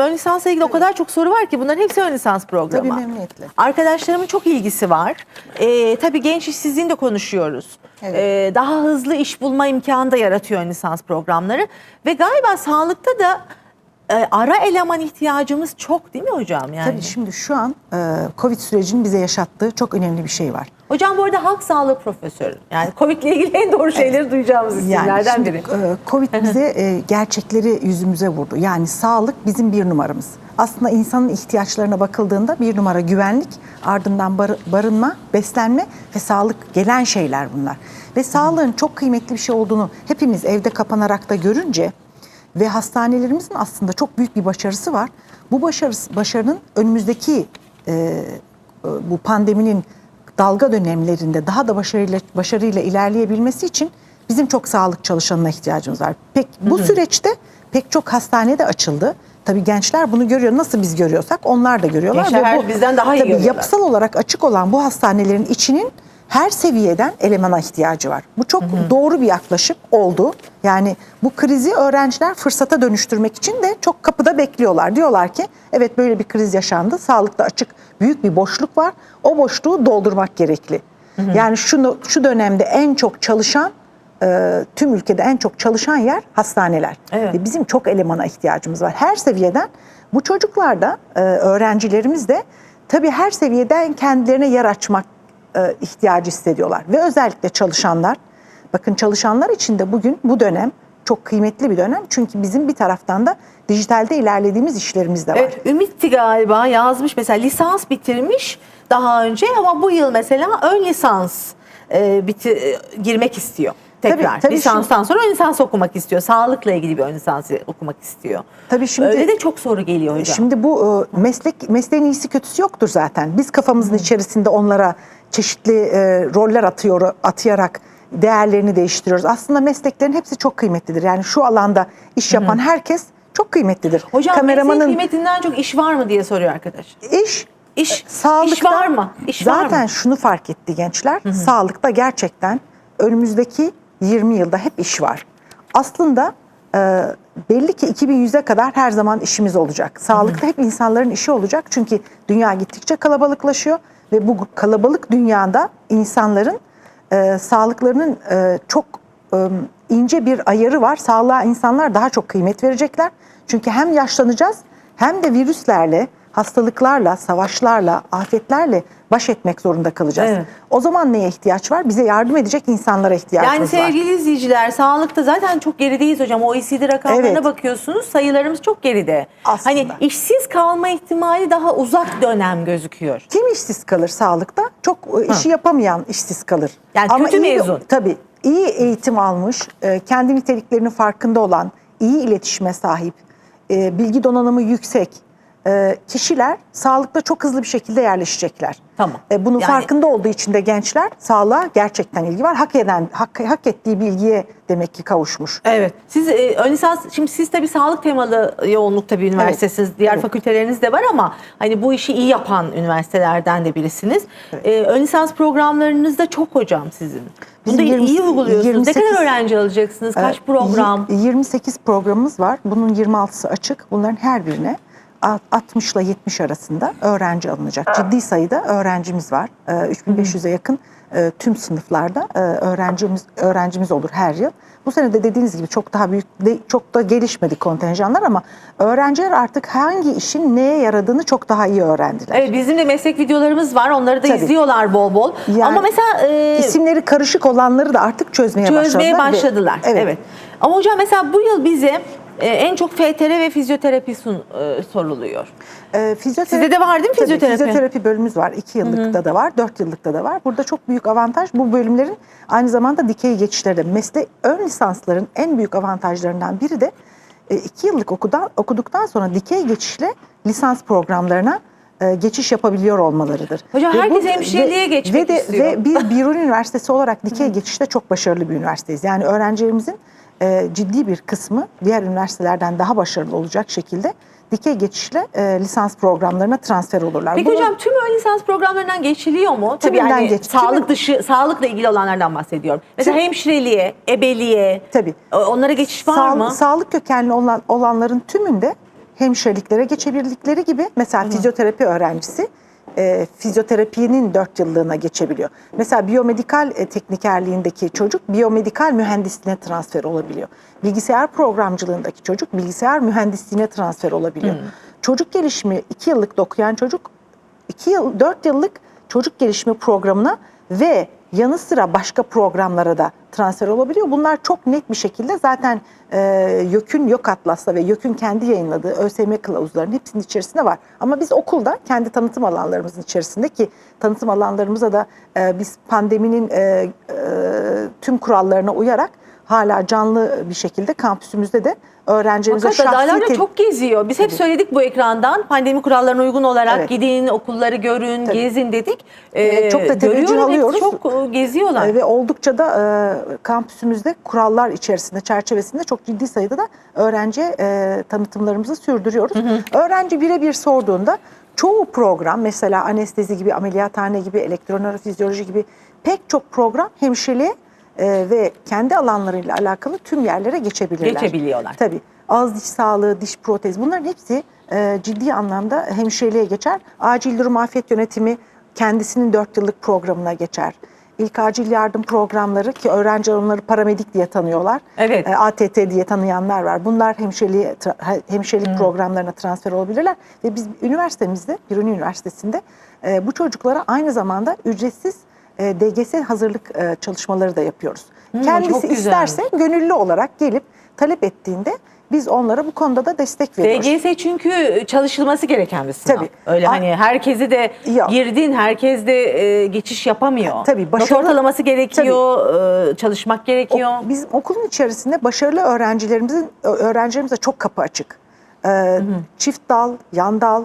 Ön lisansla ilgili o kadar çok soru var ki bunların hepsi ön lisans programı. Tabii memnuniyetle. Arkadaşlarımın çok ilgisi var. Ee, tabii genç işsizliğini de konuşuyoruz. Evet. Ee, daha hızlı iş bulma imkanı da yaratıyor ön lisans programları. Ve galiba sağlıkta da e, ara eleman ihtiyacımız çok değil mi hocam? Yani? Tabii şimdi şu an e, Covid sürecinin bize yaşattığı çok önemli bir şey var. Hocam bu arada halk sağlığı profesörü. Yani Covid ile ilgili en doğru şeyleri duyacağımız Yani isimlerden şimdi biri. e, Covid bize e, gerçekleri yüzümüze vurdu. Yani sağlık bizim bir numaramız. Aslında insanın ihtiyaçlarına bakıldığında bir numara güvenlik, ardından bar- barınma, beslenme ve sağlık gelen şeyler bunlar. Ve sağlığın çok kıymetli bir şey olduğunu hepimiz evde kapanarak da görünce ve hastanelerimizin aslında çok büyük bir başarısı var. Bu başarısı, başarının önümüzdeki e, e, bu pandeminin dalga dönemlerinde daha da başarıyla başarıyla ilerleyebilmesi için bizim çok sağlık çalışanına ihtiyacımız var. Pek bu süreçte pek çok hastane de açıldı. Tabii gençler bunu görüyor. Nasıl biz görüyorsak onlar da görüyorlar. Gençler her- bizden daha iyi tabii görüyorlar. yapısal olarak açık olan bu hastanelerin içinin her seviyeden elemana ihtiyacı var. Bu çok doğru bir yaklaşım oldu. Yani bu krizi öğrenciler fırsata dönüştürmek için de çok kapıda bekliyorlar. Diyorlar ki evet böyle bir kriz yaşandı. Sağlıkta açık büyük bir boşluk var. O boşluğu doldurmak gerekli. Yani şunu şu dönemde en çok çalışan e, tüm ülkede en çok çalışan yer hastaneler. Evet. Ve bizim çok elemana ihtiyacımız var. Her seviyeden bu çocuklar da e, öğrencilerimiz de tabii her seviyeden kendilerine yer açmak e, ihtiyacı hissediyorlar. Ve özellikle çalışanlar, bakın çalışanlar için de bugün bu dönem çok kıymetli bir dönem. Çünkü bizim bir taraftan da dijitalde ilerlediğimiz işlerimiz de var. Evet, Ümit'ti galiba yazmış mesela lisans bitirmiş daha önce ama bu yıl mesela ön lisans e, bitir, e, girmek istiyor. Tekrar Tabii, tabii lisanstan sonra ön lisans okumak istiyor. Sağlıkla ilgili bir ön lisans okumak istiyor. Tabii şimdi- Öyle de çok soru geliyor hocam. Şimdi bu e, meslek mesleğin iyisi kötüsü yoktur zaten. Biz kafamızın içerisinde onlara çeşitli e, roller atıyor atayarak değerlerini değiştiriyoruz. Aslında mesleklerin hepsi çok kıymetlidir. Yani şu alanda iş yapan herkes çok kıymetlidir. hocam Kameramanın kıymetinden çok iş var mı diye soruyor arkadaş. iş İş, sağlıkta iş var mı? İş var zaten mı? şunu fark etti gençler. Sağlıkta gerçekten önümüzdeki 20 yılda hep iş var. Aslında e, belli ki 2100'e kadar her zaman işimiz olacak. Sağlıkta hep insanların işi olacak. Çünkü dünya gittikçe kalabalıklaşıyor ve bu kalabalık dünyada insanların e, sağlıklarının e, çok e, ince bir ayarı var. Sağlığa insanlar daha çok kıymet verecekler. Çünkü hem yaşlanacağız hem de virüslerle, hastalıklarla, savaşlarla, afetlerle baş etmek zorunda kalacağız. Evet. O zaman neye ihtiyaç var? Bize yardım edecek insanlara ihtiyacımız Yani var. sevgili izleyiciler sağlıkta zaten çok gerideyiz hocam. OECD rakamlarına Evet. bakıyorsunuz sayılarımız çok geride. Aslında. Hani işsiz kalma ihtimali daha uzak dönem gözüküyor. Kim işsiz kalır sağlıkta? Çok e, işi yapamayan işsiz kalır. Yani kötü iyi- mezun. Tabii. iyi eğitim almış, e, kendi niteliklerinin farkında olan, iyi iletişime sahip, e, bilgi donanımı yüksek e, kişiler sağlıkta çok hızlı bir şekilde yerleşecekler. Tamam. E, Bunun Yani- farkında olduğu için de gençler sağlığa gerçekten ilgi var. Hak eden, hak, hak ettiği bilgiye demek ki kavuşmuş. Evet. Siz e, ön lisans şimdi siz tabii sağlık temalı yoğunlukta bir üniversitesiniz. Diğer Evet. fakülteleriniz de var ama hani bu işi iyi yapan üniversitelerden de birisiniz. E, ön lisans programlarınız da çok hocam sizin. Bunu da Bizim iyi 20 uyguluyorsunuz. ne 28 kadar öğrenci alacaksınız? Kaç Ee, program? y- 28 programımız var. Bunun 26'sı açık. Bunların her birine 60 ile 70 arasında öğrenci alınacak. Ciddi sayıda öğrencimiz var. Ee, 3500'e yakın e, tüm sınıflarda e, öğrencimiz öğrencimiz olur her yıl. Bu sene de dediğiniz gibi çok daha büyük, çok da gelişmedi kontenjanlar ama öğrenciler artık hangi işin neye yaradığını çok daha iyi öğrendiler. Evet bizim de meslek videolarımız var. Onları da Tabii. izliyorlar bol bol. Yani ama mesela e, İsimleri karışık olanları da artık çözmeye, çözmeye başladılar. ve- başladılar. Evet. Ama hocam mesela bu yıl bize e, en çok FTR ve fizyoterapi sun, e, soruluyor. Ee, fizyoterapi, Sizde de var değil mi Tabii, fizyoterapi? fizyoterapi bölümümüz var. 2 yıllıkta da var, 4 yıllıkta da var. Burada çok büyük avantaj bu bölümlerin aynı zamanda dikey geçişleri. Meslek ön lisansların en büyük avantajlarından biri de 2 yıllık okudan, okuduktan sonra dikey geçişle lisans programlarına e, geçiş yapabiliyor olmalarıdır. Hocam Ve herkes hemşireliğe geçmek ve de, istiyor. Ve biz Birun Üniversitesi olarak dikey geçişte çok başarılı bir üniversiteyiz. Yani öğrencilerimizin e, ciddi bir kısmı diğer üniversitelerden daha başarılı olacak şekilde dikey geçişle e, lisans programlarına transfer olurlar. Peki Bunu- hocam tüm ön lisans programlarından geçiliyor mu? Tabii yani geç- sağlık tümü- dışı, sağlıkla ilgili olanlardan bahsediyorum. Mesela hemşireliğe, ebeliğe, Tabii. onlara geçiş var Sağ- mı? Sağlık kökenli olan, olanların tümünde hemşireliklere geçebildikleri gibi mesela fizyoterapi öğrencisi e, fizyoterapinin 4 yıllığına geçebiliyor. Mesela biyomedikal e, teknikerliğindeki çocuk biyomedikal mühendisliğine transfer olabiliyor. Bilgisayar programcılığındaki çocuk bilgisayar mühendisliğine transfer olabiliyor. Çocuk gelişimi 2 yıllık okuyan çocuk 2 yıl 4 yıllık çocuk gelişimi programına ve yanı sıra başka programlara da transfer olabiliyor. Bunlar çok net bir şekilde zaten e, YÖK'ün YÖK Atlas'ta ve YÖK'ün kendi yayınladığı ÖSYM kılavuzlarının hepsinin içerisinde var. Ama biz okulda kendi tanıtım alanlarımızın içerisinde ki tanıtım alanlarımıza da e, biz pandeminin e, e, tüm kurallarına uyarak hala canlı bir şekilde kampüsümüzde de öğrencilerimize Fakat adaylar da çok geziyor. Biz hep söyledik bu ekrandan pandemi kurallarına uygun olarak Evet. gidin, okulları görün, Tabii. gezin dedik. Ee, çok da teveccüh alıyoruz. Çok e, geziyorlar. E, Ve oldukça da e, kampüsümüzde kurallar içerisinde, çerçevesinde çok ciddi sayıda da öğrenciye e, tanıtımlarımızı sürdürüyoruz. Öğrenci birebir sorduğunda çoğu program mesela anestezi gibi, ameliyathane gibi, elektronörofizyoloji gibi pek çok program hemşireliğe e, ve kendi alanlarıyla alakalı tüm yerlere geçebilirler. Geçebiliyorlar. Tabii. Ağız diş sağlığı, diş protez bunların hepsi e, ciddi anlamda hemşireliğe geçer. Acil durum afet yönetimi kendisinin 4 yıllık programına geçer. İlk acil yardım programları ki öğrenciler onları paramedik diye tanıyorlar. Evet. E, ATT diye tanıyanlar var. Bunlar hemşireliğe, hemşirelik programlarına transfer olabilirler. Ve biz üniversitemizde, Biruni Üniversitesi'nde e, bu çocuklara aynı zamanda ücretsiz e, DGS hazırlık e, çalışmaları da yapıyoruz. çok Kendisi isterse gönüllü olarak gelip talep ettiğinde biz onlara bu konuda da destek veriyoruz. DGS çünkü çalışılması gereken bir sınav. Tabii. Öyle A- hani herkesi de Yok. girdin, herkes de e, geçiş yapamıyor. Tabii, Not başarılı- ortalaması gerekiyor, e, çalışmak gerekiyor. O- Bizim okulun içerisinde başarılı öğrencilerimizin öğrencilerimize çok kapı açık. Ee, çift dal, yan dal.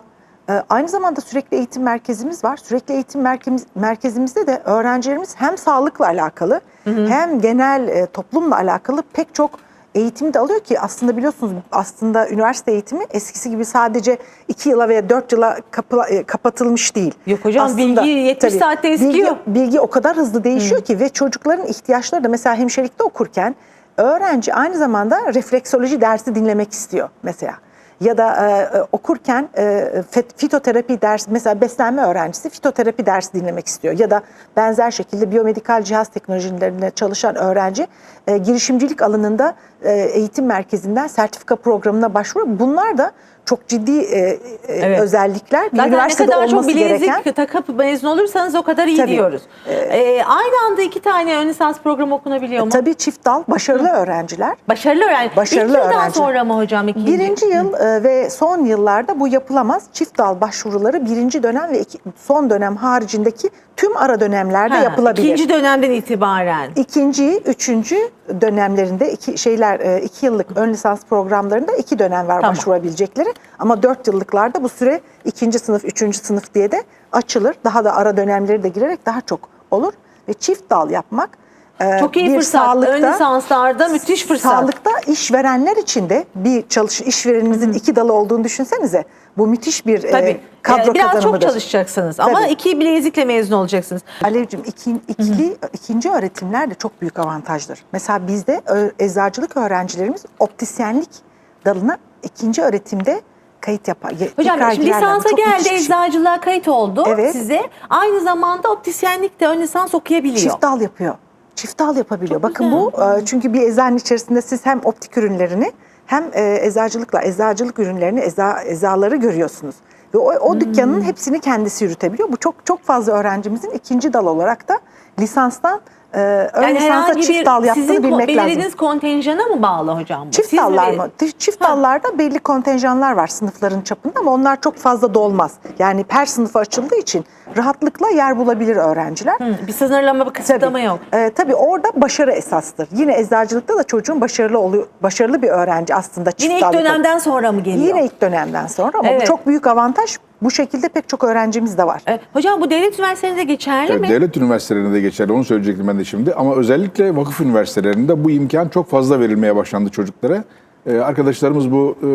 Ee, aynı zamanda sürekli eğitim merkezimiz var. Sürekli eğitim merkezimiz, merkezimizde de öğrencilerimiz hem sağlıkla alakalı hem genel e, toplumla alakalı pek çok eğitimi de alıyor ki aslında biliyorsunuz aslında üniversite eğitimi eskisi gibi sadece iki yıla veya dört yıla kapı- e, kapatılmış değil. Yok hocam, bilgi 70 saatte eskiyor. Bilgi, bilgi o kadar hızlı değişiyor ki ve çocukların ihtiyaçları da mesela hemşirelikte okurken öğrenci aynı zamanda refleksoloji dersi dinlemek istiyor mesela. Ya da e, e, okurken e, fitoterapi dersi mesela beslenme öğrencisi fitoterapi dersi dinlemek istiyor. Ya da benzer şekilde biyomedikal cihaz teknolojilerinde çalışan öğrenci e, girişimcilik alanında e, eğitim merkezinden sertifika programına başvuruyor. Bunlar da çok ciddi e, e, Evet. özellikler. Bir Zaten ne kadar çok bilezik gereken takıp mezun olursanız o kadar iyi Tabii. diyoruz. Ee, aynı anda iki tane ön lisans programı okunabiliyor mu? Tabii çift dal, başarılı öğrenciler. Başarılı öğrenci. Başarılı İlk yıldan öğrenci. sonra mı hocam ikinci? Birinci yıl e, ve son yıllarda bu yapılamaz. Çift dal başvuruları birinci dönem ve iki- son dönem haricindeki tüm ara dönemlerde Ha, yapılabilir. İkinci dönemden itibaren. İkinci, üçüncü dönemlerinde iki şeyler e, iki yıllık ön lisans programlarında iki dönem var Tamam. başvurabilecekleri. Ama dört yıllıklarda bu süre ikinci sınıf, üçüncü sınıf diye de açılır. Daha da ara dönemleri de girerek daha çok olur. Ve çift dal yapmak Çok iyi bir fırsat. sağlıkta- Ön lisanslarda müthiş fırsat. Sağlıkta işverenler için de bir çalış işvereninizin iki dalı olduğunu düşünsenize. Bu müthiş bir e, Tabii. kadro Ee, Biraz çok kazanımıdır. çalışacaksınız ama Tabii. iki bilezikle mezun olacaksınız. Alevciğim iki, ikili, ikinci öğretimler de çok büyük avantajdır. Mesela bizde eczacılık öğrencilerimiz optisyenlik dalına ikinci öğretimde kayıt yapar. Hocam şimdi lisansa çok geldi şey. eczacılığa kayıt oldu Evet. size. Aynı zamanda optisyenlik de ön lisans okuyabiliyor. Çift dal yapıyor. Çift dal yapabiliyor. Çok Bakın güzel. bu e, çünkü bir eczanenin içerisinde siz hem optik ürünlerini hem e, eczacılıkla eczacılık ürünlerini, eza, ezaları görüyorsunuz. Ve o, o Hmm. dükkanın hepsini kendisi yürütebiliyor. Bu çok çok fazla öğrencimizin ikinci dal olarak da lisanstan e, ön yani lisansa çift bir dal yaptığını bilmek lazım. belirlediğiniz kontenjana mı bağlı hocam bu? Çift Siz dallar be- mı? Çift Ha. dallarda belli kontenjanlar var sınıfların çapında ama onlar çok fazla dolmaz. Yani her sınıfa açıldığı için rahatlıkla yer bulabilir öğrenciler. Hı, bir sınırlama, bir kısıtlama yok. Ee, tabii orada başarı esastır. Yine eczacılıkta da çocuğun başarılı oluyor, başarılı bir öğrenci aslında çift Yine ilk tabii. dönemden sonra mı geliyor? Yine ilk dönemden sonra ama Evet. bu çok büyük avantaj. Bu şekilde pek çok öğrencimiz de var. E, hocam bu devlet üniversitelerinde geçerli Evet, mi? devlet üniversitelerinde de geçerli onu söyleyecektim ben de şimdi ama özellikle vakıf üniversitelerinde bu imkan çok fazla verilmeye başlandı çocuklara. Ee, arkadaşlarımız bu e,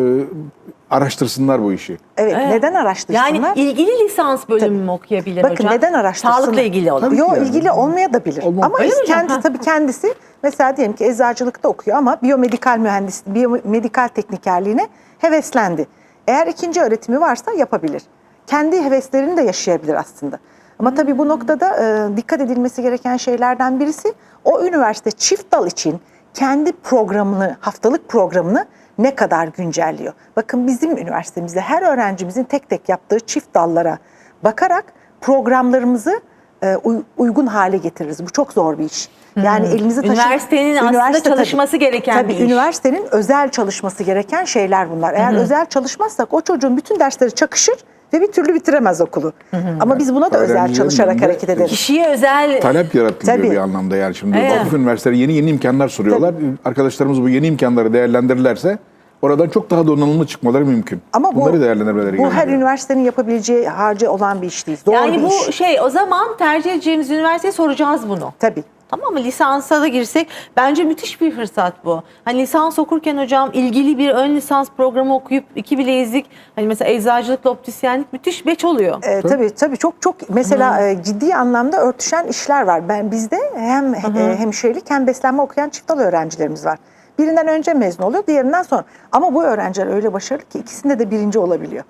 araştırsınlar bu işi. Evet, Evet. neden araştırsınlar? Yani ilgili lisans bölümü mü okuyabilir Bakın hocam? neden araştırsınlar? Sağlıkla ilgili olan. Tabii ki yani. ilgili olmaya da bilir. Olmam- Ama Öyle mi hocam? kendi tabii kendisi mesela diyelim ki eczacılıkta okuyor ama biyomedikal mühendis, biyomedikal teknikerliğine heveslendi. Eğer ikinci öğretimi varsa yapabilir. Kendi heveslerini de yaşayabilir aslında. Ama tabii bu noktada e, dikkat edilmesi gereken şeylerden birisi o üniversite çift dal için kendi programını, haftalık programını ne kadar güncelliyor? Bakın bizim üniversitemizde her öğrencimizin tek tek yaptığı çift dallara bakarak programlarımızı e, uy- uygun hale getiririz. Bu çok zor bir iş. Yani elinizi taşın. Üniversitenin aslında çalışması gereken tabii, bir iş. Üniversitenin özel çalışması gereken şeyler bunlar. Eğer özel çalışmazsak o çocuğun bütün dersleri çakışır ve bir türlü bitiremez okulu. Ama biz buna da özel çalışarak hareket ederiz. Kişiye özel Talep yaratılıyor Tabii. bir anlamda yani şimdi Evet. vakıf üniversiteleri yeni yeni imkanlar sunuyorlar. Arkadaşlarımız bu yeni imkanları değerlendirirlerse oradan çok daha donanımlı çıkmaları mümkün. Ama bu, Bunları değerlendirmeleri bu her gerekiyor. üniversitenin yapabileceği harcı olan bir iş değil. Zor yani bir bu iş. şey o zaman tercih edeceğimiz üniversiteye soracağız bunu. Tabii. Tamam mı? Lisansa da girsek bence müthiş bir fırsat bu. Hani lisans okurken hocam ilgili bir ön lisans programı okuyup iki bilezlik hani mesela eczacılıkla optisyenlik müthiş beç oluyor. E, tabii tabii çok çok mesela e, ciddi anlamda örtüşen işler var. Ben bizde hem e, hemşirelik hem beslenme okuyan çift dal öğrencilerimiz var. Birinden önce mezun oluyor, diğerinden sonra. Ama bu öğrenciler öyle başarılı ki ikisinde de birinci olabiliyor.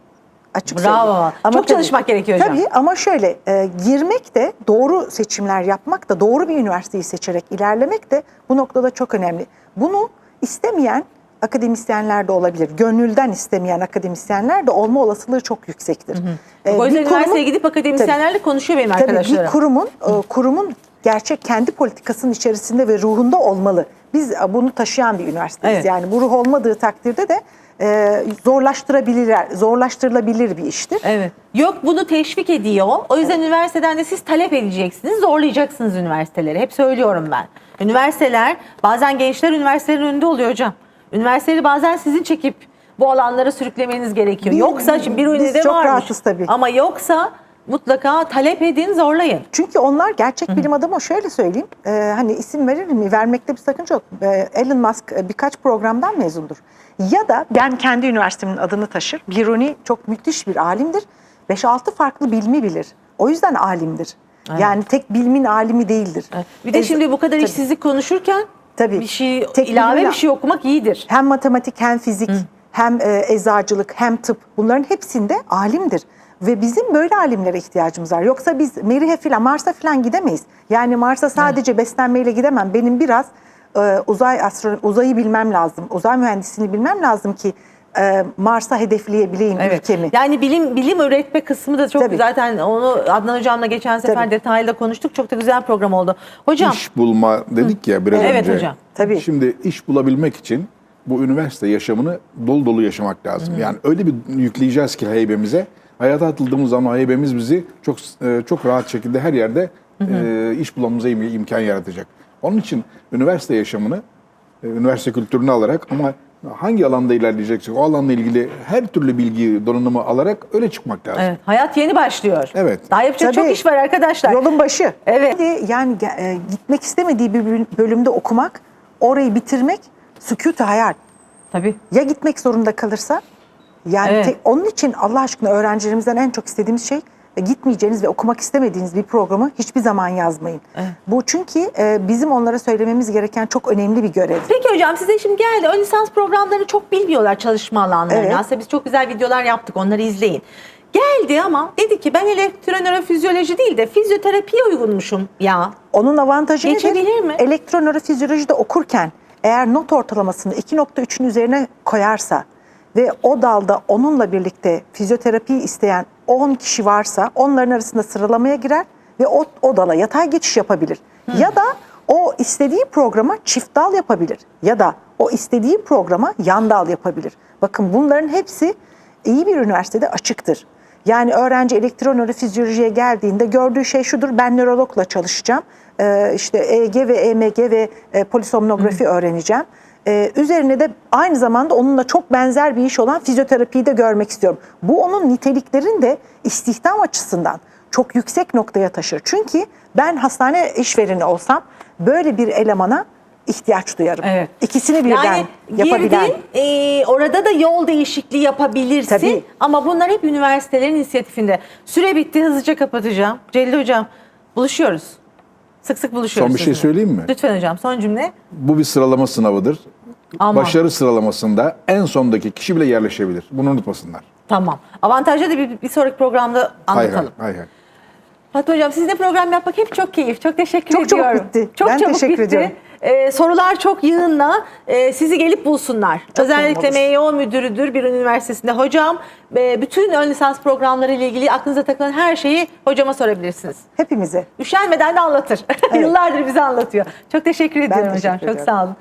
Açık Bravo. söyleyeyim. Çok çalışmak gerekiyor hocam. Tabii ama şöyle e, girmek de doğru seçimler yapmak da doğru bir üniversiteyi seçerek ilerlemek de bu noktada çok önemli. Bunu istemeyen akademisyenler de olabilir. Gönülden istemeyen akademisyenler de olma olasılığı çok yüksektir. E, o yüzden bir kurumun- üniversiteye gidip akademisyenlerle konuşuyor benim Tabii arkadaşlarım. bir kurumun e, kurumun gerçek kendi politikasının içerisinde ve ruhunda olmalı. Biz bunu taşıyan bir üniversiteyiz. Evet. Yani bu ruh olmadığı takdirde de e, zorlaştırabilir zorlaştırılabilir bir iştir. Evet. Yok bunu teşvik ediyor. O yüzden üniversiteden de siz talep edeceksiniz, zorlayacaksınız üniversiteleri. Hep söylüyorum ben. Üniversiteler, bazen gençler üniversitelerin önünde oluyor hocam. Üniversiteleri bazen sizin çekip bu alanlara sürüklemeniz gerekiyor. Biz- yoksa şimdi bir çok varmış. rahatız tabii. Ama yoksa mutlaka talep edin, zorlayın. Çünkü onlar gerçek bilim adamı şöyle söyleyeyim. e, hani isim verir mi? Vermekte bir sakınca yok. E, Elon Musk e, birkaç programdan mezundur. Ya da ben kendi üniversitemin adını taşır. Biruni çok müthiş bir alimdir. 5-6 farklı bilmi bilir. O yüzden alimdir. Yani tek bilmin alimi değildir. Bir de Ez- şimdi bu kadar Tabii. işsizlik konuşurken Tabii. bir şey Tek ilave bir şey okumak iyidir. Hem matematik hem fizik hem e, eczacılık hem tıp bunların hepsinde alimdir. Ve bizim böyle alimlere ihtiyacımız var. Yoksa biz Merih'e filan Mars'a filan gidemeyiz. Yani Mars'a sadece beslenmeyle gidemem. Benim biraz e, uzay astro uzayı bilmem lazım. Uzay mühendisliğini bilmem lazım ki e, Mars'a hedefleyebileyim ülkemi. Yani bilim bilim öğretme kısmı da çok Tabii. zaten onu Adnan hocamla geçen sefer Tabii. detaylı konuştuk. Çok da güzel program oldu. Hocam İş bulma dedik ya biraz Evet önce. hocam. Tabii. Şimdi iş bulabilmek için bu üniversite yaşamını dolu dolu yaşamak lazım. Yani öyle bir yükleyeceğiz ki heybemize. Hayata atıldığımız zaman heybemiz bizi çok e, çok rahat şekilde her yerde e, iş bulmamıza im- imkan yaratacak. Onun için üniversite yaşamını, e, üniversite kültürünü alarak ama hangi alanda ilerleyeceksek o alanla ilgili her türlü bilgi, donanımı alarak öyle çıkmak lazım. evet, hayat yeni başlıyor. Evet. Daha yapacak Tabii. çok iş var arkadaşlar. Yolun başı. Evet. Yani e, gitmek istemediği bir böl- bölümde okumak, orayı bitirmek sükût hayal. Tabii. Ya gitmek zorunda kalırsa? Yani Evet. tek- onun için Allah aşkına öğrencilerimizden en çok istediğimiz şey e, gitmeyeceğiniz ve okumak istemediğiniz bir programı hiçbir zaman yazmayın. Bu çünkü e, bizim onlara söylememiz gereken çok önemli bir görev. Peki hocam size şimdi geldi. Ön lisans programlarını çok bilmiyorlar çalışma alanlarını. Evet. Aslında biz çok güzel videolar yaptık. Onları izleyin. Geldi ama dedi ki ben elektronörofizyoloji değil de fizyoterapiye uygunmuşum ya. Onun avantajı Geçebilir nedir? mi? Elektronörofizyolojide okurken eğer not ortalamasını 2.3'ün üzerine koyarsa ve o dalda onunla birlikte fizyoterapi isteyen 10 kişi varsa onların arasında sıralamaya girer ve o, o dala yatay geçiş yapabilir. Ya da o istediği programa çift dal yapabilir. Ya da o istediği programa yan dal yapabilir. Bakın bunların hepsi iyi bir üniversitede açıktır. Yani öğrenci elektronörofizyolojiye geldiğinde gördüğü şey şudur. Ben nörologla çalışacağım. Ee, işte EEG ve EMG ve e, polisomnografi öğreneceğim. Ee, üzerine de aynı zamanda onunla çok benzer bir iş olan fizyoterapiyi de görmek istiyorum. Bu onun niteliklerini de istihdam açısından çok yüksek noktaya taşır. Çünkü ben hastane işvereni olsam böyle bir elemana ihtiyaç duyarım. Evet. İkisini birden Yani yapabilen. girdin e, orada da yol değişikliği yapabilirsin. Tabii. Ama bunlar hep üniversitelerin inisiyatifinde. Süre bitti hızlıca kapatacağım. Celil hocam buluşuyoruz. Sık sık buluşuyoruz. Son bir şey sizinle. söyleyeyim mi? Lütfen hocam son cümle. Bu bir sıralama sınavıdır. Aman. başarı sıralamasında en sondaki kişi bile yerleşebilir. Bunu unutmasınlar. Tamam. Avantajları da bir, bir sonraki programda anlatalım. hay hay hay. Fatma Hocam sizinle program yapmak hep çok keyif. Çok teşekkür Çok çabuk ediyorum. bitti. Çok Ben çabuk teşekkür bitti. ediyorum. Ee, sorular çok yığınla. Ee, sizi gelip bulsunlar. Özellikle memnun MYO müdürüdür bir üniversitesinde. Hocam e, bütün ön lisans programları ile ilgili aklınıza takılan her şeyi hocama sorabilirsiniz. Hepimize. Üşenmeden de anlatır. Yıllardır bize anlatıyor. Çok teşekkür ediyorum hocam. teşekkür Çok ediyorum. sağ olun.